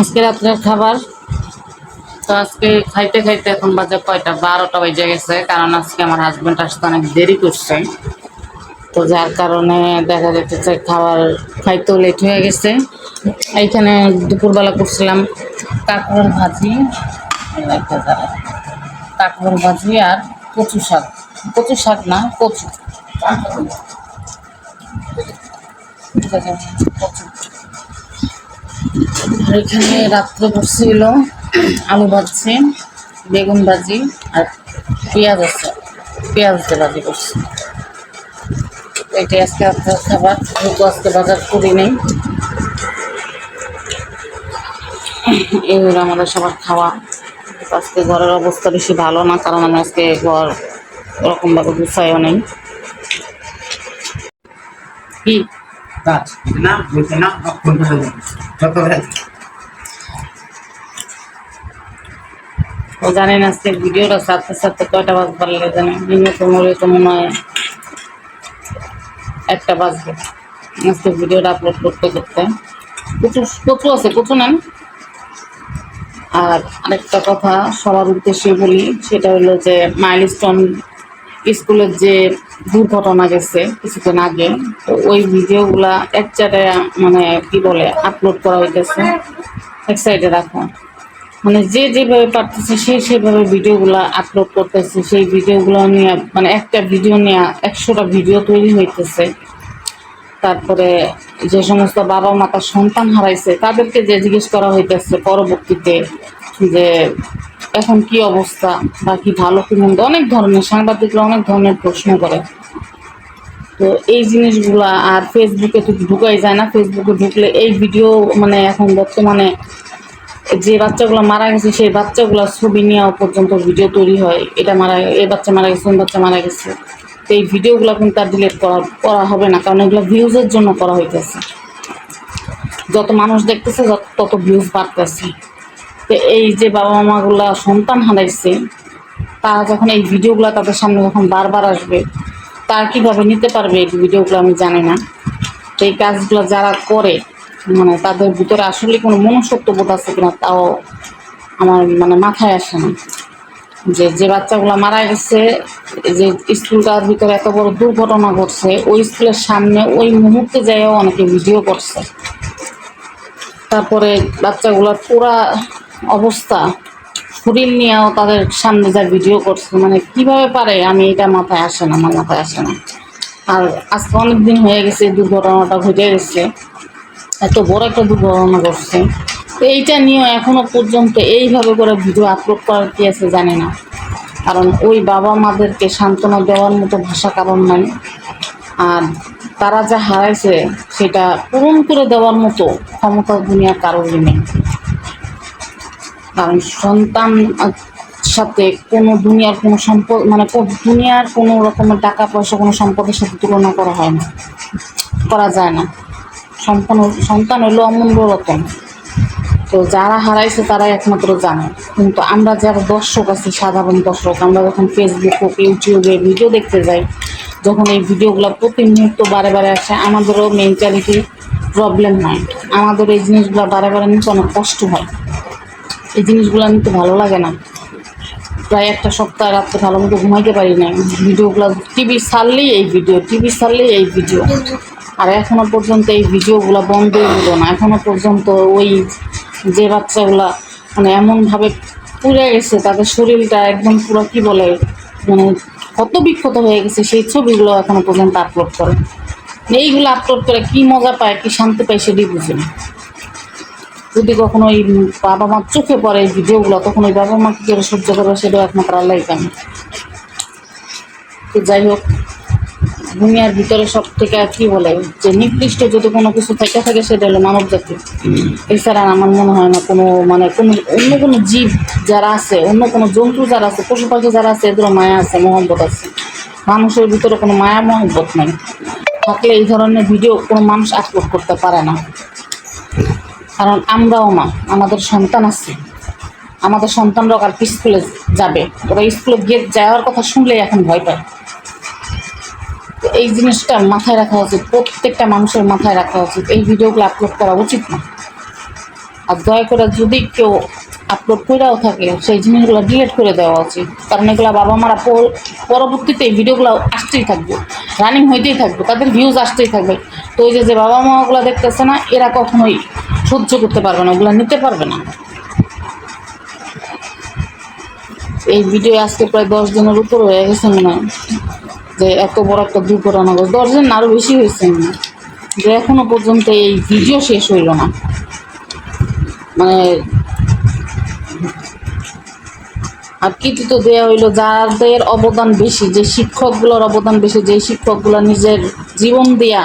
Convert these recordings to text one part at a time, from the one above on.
আজকে রাত্রের খাবার। তো আজকে খাইতে খাইতে এখন বাজে কয়টা? বারোটা বেজে গেছে, কারণ আজকে আমার হাজব্যান্ড আসতে অনেক দেরি করছে। তো যার কারণে দেখা যাচ্ছে খাবার খাইতেও লেট হয়ে গেছে। এইখানে দুপুরবেলা করছিলাম কাঁকড়ের ভাজি কাঁকড়ের ভাজি আর কচু শাক। কচু শাক না, কচু। কচু। আর এখানে রাত্রে বসছিল আলু ভাজছি, বেগুন ভাজি আর পেঁয়াজ আছে। পেঁয়াজ দিয়ে ভাজি করছি। এটাই আজকে আপনার খাবার। যেহেতু আজকে বাজার করি নেই। এই হলো আমাদের সবার খাওয়া। আজকে ঘরের অবস্থা বেশি ভালো না, কারণ আমি আজকে ঘর ওরকমভাবে গুছাইও নেই। কি? না না ভিডিওটা সাথে সাথে কয়টা তো মনে হয় একটা বাজবে। আজকে ভিডিওটা আপলোড করতে করতে। প্রচুর প্রচুর আছে প্রচুর নেন। আর আরেকটা কথা সবার উদ্দেশ্যে বলি, সেটা হলো যে মাইলস্টোন স্কুলের যে দুর্ঘটনা গেছে কিছুদিন আগে, তো ওই ভিডিওগুলা এক মানে কি বলে আপলোড করা হইতেছে। এক সাইডে রাখো। মানে যে যেভাবে পারতেছে, সে সেভাবে ভিডিওগুলো আপলোড করতেছে। সেই ভিডিওগুলো নিয়ে মানে একটা ভিডিও নিয়ে একশোটা ভিডিও তৈরি হইতেছে। তারপরে যে সমস্ত বাবা মা তার সন্তান হারাইছে, তাদেরকে যে জিজ্ঞেস করা হইতেছে পরবর্তীতে যে এখন কি অবস্থা বা কি ভালো কি মন্দ, অনেক ধরনের, সাংবাদিকরা অনেক ধরনের প্রশ্ন করে। তো এই জিনিসগুলা আর ফেসবুকে তো ঢুকাই যায় না। ফেসবুকে ঢুকলে এই ভিডিও মানে এখন বর্তমানে যে বাচ্চাগুলো মারা গেছে, সেই বাচ্চাগুলো ছবি নেওয়া পর্যন্ত ভিডিও তৈরি হয়। এটা মারা, এই বাচ্চা মারা গেছে, ওই বাচ্চা মারা গেছে। তো এই ভিডিওগুলো কিন্তু আর ডিলিট করা করা হবে না, কারণ এগুলো ভিউজের জন্য করা হইতেছে। যত মানুষ দেখতেছে, যত তত ভিউজ বাড়তেছে। এই যে বাবা মাগুলা সন্তান হারাইছে তারা যখন এই ভিডিওগুলো তাদের সামনে যখন বারবার আসবে তারা কীভাবে নিতে পারবে এই ভিডিওগুলো আমি জানি না। তো এই কাজগুলো যারা করে মানে তাদের ভিতরে আসলে কোনো মনুষ্যত্ব বোধ আছে কিনা তাও আমার মানে মাথায় আসে না। যে যে বাচ্চাগুলো মারা গেছে, যে স্কুলটার ভিতরে এত বড় দুর্ঘটনা ঘটছে, ওই স্কুলের সামনে ওই মুহূর্তে যাইও অনেকে ভিডিও করছে। তারপরে বাচ্চাগুলোর পুরা অবস্থা। শরীর নিয়েও তাদের সামনে যা ভিডিও করছে মানে কীভাবে পারে, আমি এটা মাথায় আসে না, আমার মাথায় আসে না। আর আজকে অনেক দিন হয়ে গেছে দুর্ঘটনাটা ঘটে গেছে। এত বড় একটা দুর্ঘটনা ঘটছে। এইটা নিয়েও এখনও পর্যন্ত এইভাবে করে ভিডিও আপলোড করার কি আছে জানি না। কারণ ওই বাবা মাদেরকে সান্ত্বনা দেওয়ার মতো ভাষা কারণ নাই। আর তারা যা হারাইছে, সেটা পূরণ করে দেওয়ার মতো ক্ষমতা দুনিয়া কারোরই নেই। কারণ সন্তান সাথে কোনো দুনিয়ার কোনো সম্পদ মানে দুনিয়ার কোনো রকমের টাকা পয়সা কোনো সম্পদের সাথে তুলনা করা হয় না। করা যায় না। সন্তান সন্তান হলো অমূল্য রতন। তো যারা হারাইছে তারাই একমাত্র জানে। কিন্তু আমরা যারা দর্শক আছি, সাধারণ দর্শক, আমরা যখন ফেসবুক হোক ইউটিউবে ভিডিও দেখতে যাই, যখন এই ভিডিওগুলো প্রতি মুহূর্ত বারে বারে আসে, আমাদেরও মেন্টালিটি প্রবলেম হয়। আমাদের এই জিনিসগুলো বারে বারে নিতে অনেক কষ্ট হয়। এই জিনিসগুলো নিতে ভালো লাগে না। প্রায় একটা সপ্তাহ রাত্রে ভালো মতো ঘুমাইতে পারি না ভিডিওগুলো টিভি ছাড়লেই এই ভিডিও টিভি ছাড়লেই এই ভিডিও আর এখনও পর্যন্ত এই ভিডিওগুলো বন্ধই হলো না। এখনও পর্যন্ত ওই যে বাচ্চাগুলা মানে এমনভাবে পুড়ে গেছে, তাদের শরীরটা একদম পুরো কি বলে মানে কত বিক্ষত হয়ে গেছে, সেই ছবিগুলো এখনও পর্যন্ত আপলোড করে। এইগুলো আপলোড করে কি মজা পায়, কি শান্তি পায় সেটাই বুঝি না যদি কখনো ওই বাবা মার চোখে পড়ে এই ভিডিওগুলো, তখন ওই বাবা মা কি করে সহ্য করবে সেটাও একমাত্র আল্লাহ জানে। তো যাই হোক, দুনিয়ার ভিতরে সব থেকে আর কি বলে, যে নির্দিষ্ট যদি কোনো কিছু থেকে থাকে সেটা হলো মানব জাতি। এছাড়া আমার মনে হয় না কোনো মানে কোনো, অন্য কোনো জীব যারা আছে, অন্য কোনো জন্তু যারা আছে, পশু পাখি যারা আছে এদের মায়া আছে, মহব্বত আছে। মানুষের ভিতরে কোনো মায়া মহব্বত নেই। থাকলে এই ধরনের ভিডিও কোনো মানুষ আপলোড করতে পারে না। কারণ আমরাও মা, আমাদের সন্তান আছে। আমাদের সন্তানরাও কালকে স্কুলে যাবে। ওরা স্কুলে গিয়ে যাওয়ার কথা শুনলেই এখন ভয় পায়। এই জিনিসটা মাথায় রাখা উচিত, প্রত্যেকটা মানুষের মাথায় রাখা উচিত। এই ভিডিওগুলো আপলোড করা উচিত না। আর দয়া করে যদি কেউ আপলোড করেও থাকে, সেই জিনিসগুলো ডিলিট করে দেওয়া উচিত। কারণ এগুলো বাবা মারা পরবর্তীতে ভিডিওগুলো আসতেই থাকবে। রানিং হইতেই থাকবে, তাদের ভিউজ আসতেই থাকবে। তো ওই যে বাবা মা ওগুলো দেখতেছে না, এরা কখনোই সহ্য করতে পারবে না, ওগুলো নিতে পারবে না। এই ভিডিও আজকে প্রায় দশ দিনের উপর হয়ে গেছে মনে হয়। যে এত বড় একটা দুর্ঘটনা ঘটে দশ দিন আরও বেশি হয়েছে মনে। যে এখনও পর্যন্ত এই ভিডিও শেষ হইল না। মানে আর কিছু তো দেওয়া হইল যাদের অবদান বেশি, যে শিক্ষকগুলোর অবদান বেশি, যে শিক্ষকগুলো নিজের জীবন দিয়া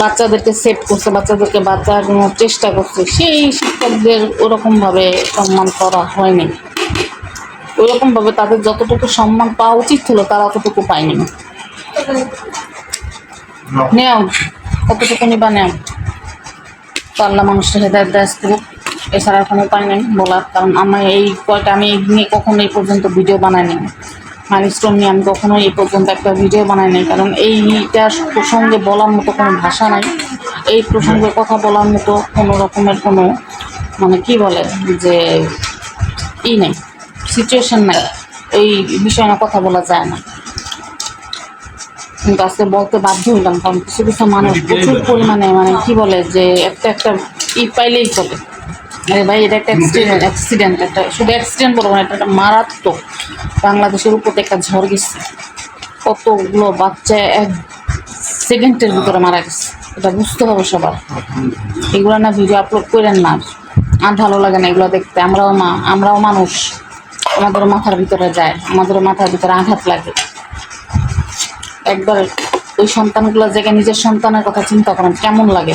বাচ্চাদেরকে সেভ করছে, বাচ্চাদেরকে বাঁচানোর চেষ্টা করছে, সেই শিক্ষকদের ওরকমভাবে সম্মান করা হয়নি। ওইরকমভাবে তাদের যতটুকু সম্মান পাওয়া উচিত ছিল, তারা অতটুকু পায়নি। নেও, কতটুকু নিবা নেও? আল্লাহ মানুষটা হেদায়ত দাস এছাড়া কোনো উপায় নেই বলার কারণ আমি এই কয়টা আমি এই নিয়ে কখনো এই পর্যন্ত ভিডিও বানাইনি। মাইলস্টোন নিয়ে আমি কখনো এই পর্যন্ত একটা ভিডিও বানাইনি কারণ এইটা প্রসঙ্গে বলার মতো কোনো ভাষা নাই। এই প্রসঙ্গে কথা বলার মতো কোনো রকমের কোনো মানে কি বলে যে ই নেই সিচুয়েশন নাই। এই বিষয়ে না কথা বলা যায় না। কিন্তু আজকে বলতে বাধ্য হইলাম কারণ কিছু কিছু মানুষ প্রচুর পরিমাণে মানে কি বলে যে একটা একটা ই পাইলেই চলে। আরে ভাই এটা একটা অ্যাক্সিডেন্ট অ্যাক্সিডেন্ট একটা শুধু অ্যাক্সিডেন্ট বলব না এটা একটা মারাত্মক। বাংলাদেশের উপর একটা ঝড় গেছে। কতগুলো বাচ্চা এক সেকেন্ডের ভিতরে মারা গেছে। এটা বুঝতে হবে সবার। এগুলো না ভিডিও আপলোড করেন না। আর ভালো লাগে না এগুলো দেখতে। আমরাও মা আমরাও মানুষ। আমাদেরও মাথার ভিতরে যায়। আমাদেরও মাথার ভিতরে আঘাত লাগে। একবার ওই সন্তানগুলো জায়গায় নিজের সন্তানের কথা চিন্তা করেন কেমন লাগে?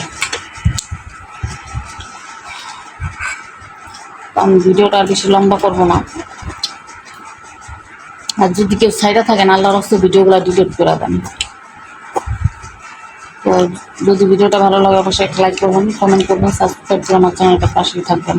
আমি ভিডিওটা আর বেশি লম্বা করব না। আর যদি কেউ সাইডে থাকেন, আল্লাহর হস্তে ভিডিওগুলো ডিলিট করে দেন। তো যদি ভিডিওটা ভালো লাগে, অবশ্যই একটা লাইক করবেন কমেন্ট করবেন সাবস্ক্রাইব করে আমার চ্যানেলটা পাশেই থাকবেন।